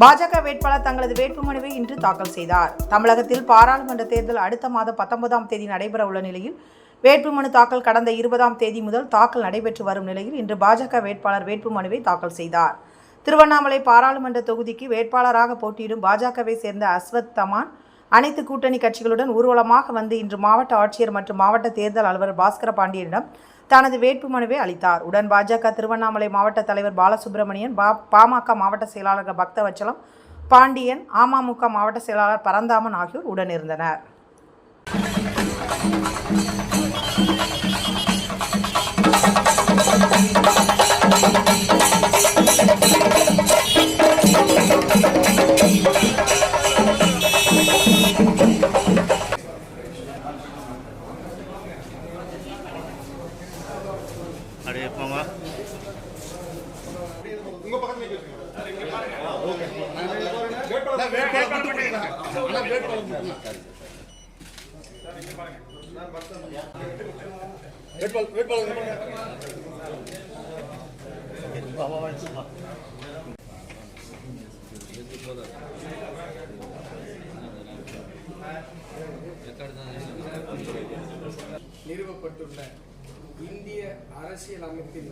பாஜக வேட்பாளர் தங்களது வேட்புமனுவை இன்று தாக்கல் செய்தார். தமிழகத்தில் பாராளுமன்ற தேர்தல் அடுத்த மாதம் பத்தொன்பதாம் தேதி நடைபெற உள்ள நிலையில் வேட்புமனு தாக்கல் கடந்த இருபதாம் தேதி முதல் தாக்கல் நடைபெற்று வரும் நிலையில் இன்று பாஜக வேட்பாளர் வேட்புமனுவை தாக்கல் செய்தார். திருவண்ணாமலை பாராளுமன்ற தொகுதிக்கு வேட்பாளராக போட்டியிடும் பாஜகவை சேர்ந்த அஸ்வத் தமான் அனைத்து கூட்டணி கட்சிகளுடன் ஊர்வலமாக வந்து இன்று மாவட்ட ஆட்சியர் மற்றும் மாவட்ட தேர்தல் அலுவலர் பாஸ்கர பாண்டியனிடம் தனது வேட்புமனுவை அளித்தார். உடன் பாஜக திருவண்ணாமலை மாவட்ட தலைவர் பாலசுப்ரமணியன் பா பாமக மாவட்ட செயலாளர் பக்தவச்சலம் பாண்டியன் அமமுக மாவட்ட செயலாளர் பரந்தாமன் ஆகியோர் உடனிருந்தனர் நிறுவப்பட்டுள்ள இந்திய அரசியல் அமைப்பின்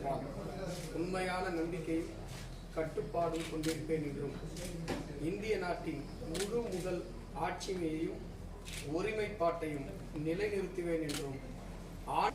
உண்மையான நம்பிக்கையும் கட்டுப்பாடும் கொண்டிருப்பேன் என்றும். இந்திய நாட்டின் முழு முதல் ஆட்சிமையையும் ஒருமைப்பாட்டையும் நிலைநிறுத்துவேன் என்றும். ஆ-